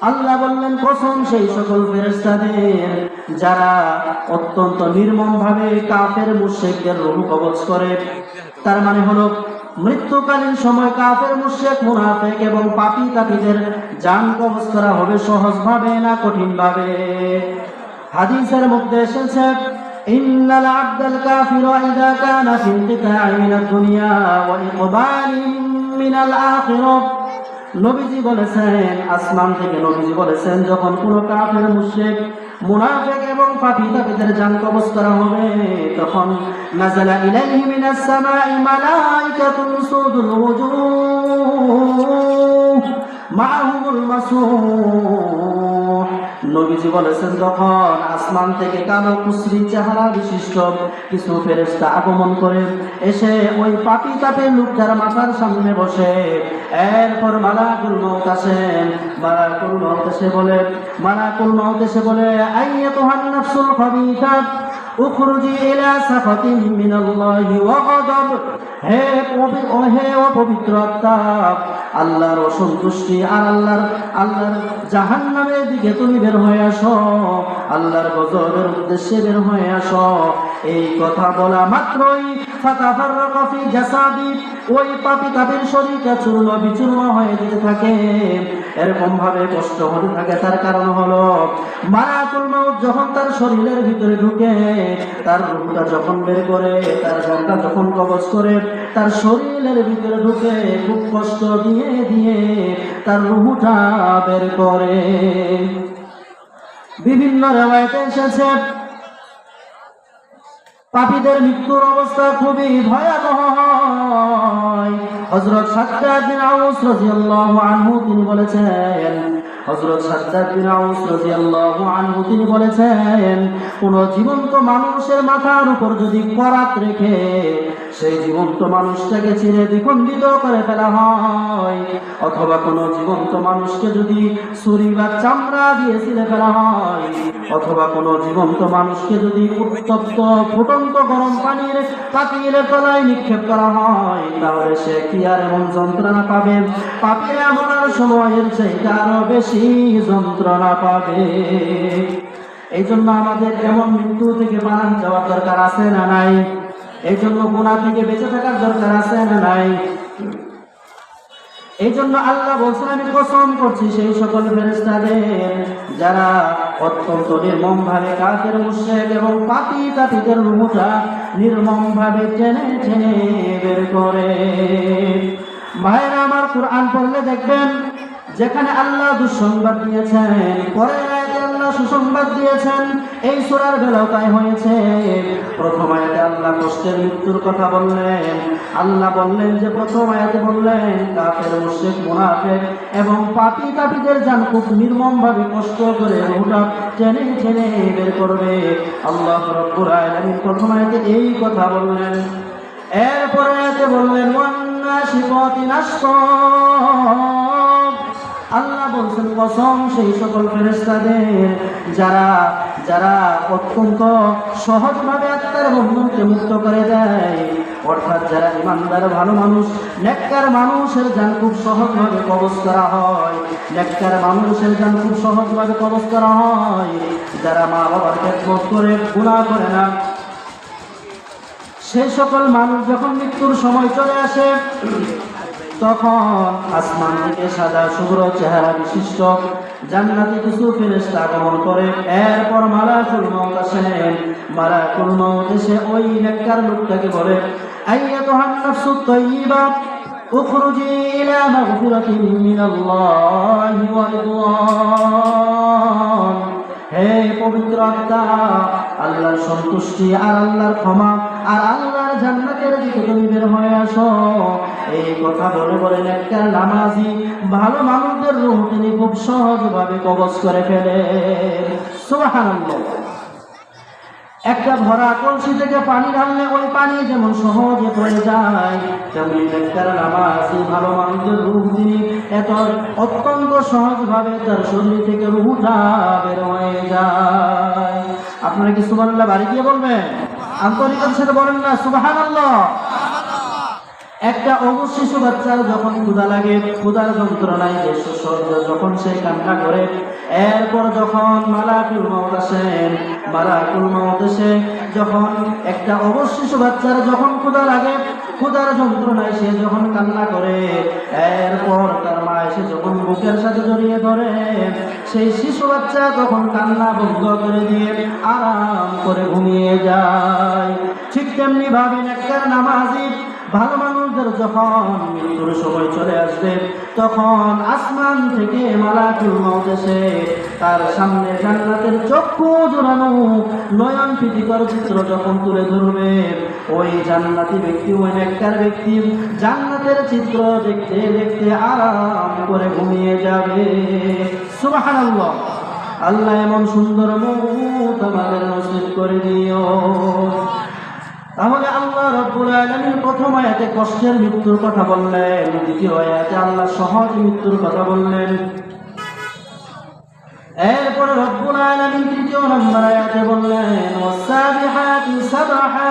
আল্লাহ বললেন কসম সেই সকল ফেরেস্তাদের যারা অত্যন্ত নির্মম ভাবে কাফের মুশেকদের রূহ কবচ করে তার মানে হলো মৃত্যুকালীন সময় কাফের মুশেক মুনাফেক এবং পাপি তাপিদের জান কবচ করা হবে সহজ ভাবে না কঠিন ভাবে হাদিসের মধ্যে এসেছে إن العبد الكافر إذا كان في انقطاع من الدنيا وإقبال من الآخرة নবীজি বলেছেন, আসমান থেকে নবীজি বলেছেন, যখন কোন কাফের, মুশরিক, মুনাফিক এবং পাপী তাদের জান কবজ করা হবে, তখন নাযালা ইলাইহি মিনাস সামাই মালাইকাতুন সুদুল ওয়াজুহ মাহুমুল মাসুহ। নবীজি বলেছেন তখন আসমান থেকে কালো কুসরি চেহারা বিশিষ্ট কিছু ফেরেস্তা আগমন করে, এসে ওই পাপি তাপে লোকটার মাথার সামনে বসে মালাকুল মাউত আসেন মালাকুল মাউত এসে বলে মালাকুল মাউত এসে বলে আইয়াতুহান নাফসুল খাবিথা উখরুজি ইলা সাফাতিন মিনাল্লাহি ওয়া গাদাব হে পবি- ও হে অপবিত্র আত্মা আল্লাহর অসন্তুষ্টি আর আল্লাহর আল্লাহর জাহান্নামের দিকে তুমি বের হয়ে আসো, আল্লাহর গজবের উদ্দেশ্যে বের হয়ে আসো। এই কথা বলা মাত্রই ফাতাফাররাকা জাসাদি, ওই পাপি তাদের শরীরটা চূর্ণ বিচূর্ণ হয়ে যেতে থাকে। এরকম ভাবে কষ্ট হতে থাকে, তার কারণ হলো মারাকুল মাউত যখন তার শরীরের ভিতরে ঢুকে, তার রূপটা যখন বের করে, তার জানটা যখন কবজ করে, তার শরীরের ভিতরে ঢুকে, খুব কষ্ট দিয়ে দিয়ে তার রুহুটা বের করে। বিভিন্ন রেওয়ায়তে এসেছে, পাপীদের মৃত্যুর অবস্থা খুবই ভয়াবহ সাদ্দাদ বিন আউস রাদিয়াল্লাহু আনহু তিনি বলেছেন হযরত সাদ্দাদ বিন রাদিয়াল্লাহু আনহু, তিনি বলেছেন, কোন জীবন্ত মানুষের মাথার উপর যদি করাত রেখে সেই জীবন্ত মানুষটাকে চিরে দ্বিখণ্ডিত করে ফেলা হয়, অথবা জীবন্ত মানুষকে যদি ছুরি বা চামড়া দিয়ে ফেলা হয়, অথবা জীবন্ত মানুষকে যদি উত্তপ্ত ফুটন্ত গরম পানির পাতির তলায় নিক্ষেপ করা হয়, তাহলে সে কি আর এমন যন্ত্রণা পাবে? পাপিয়া মরার সময়ের চাইতে আরও বেশি যন্ত্রণা পাবে। এই জন্য আমাদের এমন মৃত্যু থেকে বানান যাওয়ার দরকার আছে না নাই? এই জন্য গুণা থেকে বেঁচে থাকার দরকার আছে না নাই? এই জন্য আল্লাহ বলছেন, আমি কসম করছি সেই সকল ফেরেস্তাদের যারা অত্যন্ত নির্মম ভাবে কাফের মুশেক এবং পাপি তাপিদের রুমুটা নির্মম ভাবে টেনে টেনে বের করে। ভাইরা, আমার কোরআন পড়লে দেখবেন যেখানে আল্লাহ দুঃসংবাদ দিয়েছেন আয়াতে আল্লাহ সুসংবাদ দিয়েছেন, এই সূরার বেলাও তাই হয়েছে। প্রথম আয়াতে আল্লাহ কষ্টের মৃত্যুর কথা বললেন, আল্লাহ বললেন যে প্রথম আয়াতে বললেন, কাফের, মুশরিক, মুনাফিক এবং পাপী তাপীদের জান খুব নির্মম ভাবে কষ্ট করে ওটা টেনে টেনে বের করবে। আল্লাহ আলামিন প্রথম আয়াতে এই কথা বললেন। এরপরে আয়াতে বললেন আল্লাহ বলছেন কসম সেই সকল ফেরেস্তাদের যারা যারা অত্যন্ত সহজভাবে আত্মার বন্ধনকে মুক্ত করে দেয়, অর্থাৎ যারা ইমানদার ভালো মানুষ, নেককার মানুষের যান খুব সহজভাবে কবজ করা হয়, নেককার মানুষের যান খুব সহজভাবে কবজ করা হয়, যারা মা বাবার খেদমত করে গুণা করে না। সেই সকল মানুষ যখন মৃত্যুর সময় চলে আসে তখন আসমান থেকে সাদা শুভ্র চেহারা বিশিষ্ট। জান্নাতি কিছু ফেরেশতা আগমন করে। এরপর মালাকুল মউত আসেন। মালাকুল মউত এসে ওই নেককার লোকটাকে বলে আইয়াতুহান নাফসুত তাইয়্যিবা উখরুজি ইলা মাগফিরাতিন মিনাল্লাহি ওয়া রিদওয়ান। হে পবিত্র আত্মা আল্লাহর সন্তুষ্টি, আর আল্লাহর ক্ষমা, আর আল্লাহর জান্নাতের দিকে তুমি বের হয়ে আসো। এই কথা বলে বলে একটা নামাজি ভালো মানুষদের রূহ তিনি খুব সহজভাবে কবজ করে ফেলে। সুবহানাল্লাহ। একটা ভরা কলসি থেকে পানি ঢাললে ওই পানি যেমন সহজে পড়ে যায়, তেমনি একটা নামাজি ভালো মানুষের রূপ তিনি এত অত্যন্ত সহজভাবে তার শরীর থেকে রুহটা বের হয়ে যায়। আপনারা কি সুবহানাল্লাহ বাড়ি গিয়ে বলবেন? আন্তরিকের সাথে বলেন না, সুবহানাল্লাহ। একটা অবশ্য শিশু বাচ্চার যখন ক্ষুদা লাগে ক্ষুদার যন্ত্রণায় যখন সে কান্না করে, এরপর যখন মালাকুল মত আসেন মালাকুল মত এসে যখন একটা অবশ্য শিশু বাচ্চার যখন ক্ষুদা লাগে, ক্ষুধার যন্ত্রণায় সে যখন কান্না করে, এরপর তার মা এসে যখন বুকের সাথে জড়িয়ে ধরে সেই শিশু বাচ্চা তখন কান্না বন্ধ করে দিয়ে আরাম করে ঘুমিয়ে যায়। ঠিক তেমনি ভাবেন একটা নামাজি ভালো মানুষদের যখন মৃত্যুর সময় চলে আসবে, তখন আসমান থেকে মউত এসে তার সামনে জান্নাতের চক্ষু জোড়ানো নয়ন প্রীতিকর চিত্র যখন তুলে ধরবে, ওই জান্নাতি ব্যক্তি, ওই নেককার ব্যক্তি জান্নাতের চিত্র দেখতে দেখতে আরাম করে ঘুমিয়ে যাবে। সুবহানাল্লাহ। আল্লাহ এমন সুন্দর মৌত আমাদের নসিব করে দিও। তাহলে আল্লাহ রব্বুল আলামিন প্রথম আয়াতে কষ্টের মৃত্যুর কথা বললেন, দ্বিতীয় আয়াতে আল্লাহ সহজ মৃত্যুর কথা বললেন। এরপরে রব্বুল আলামিন তৃতীয় নম্বর আয়াতে বললেন ওয়াসাবিহাতি সাবহা।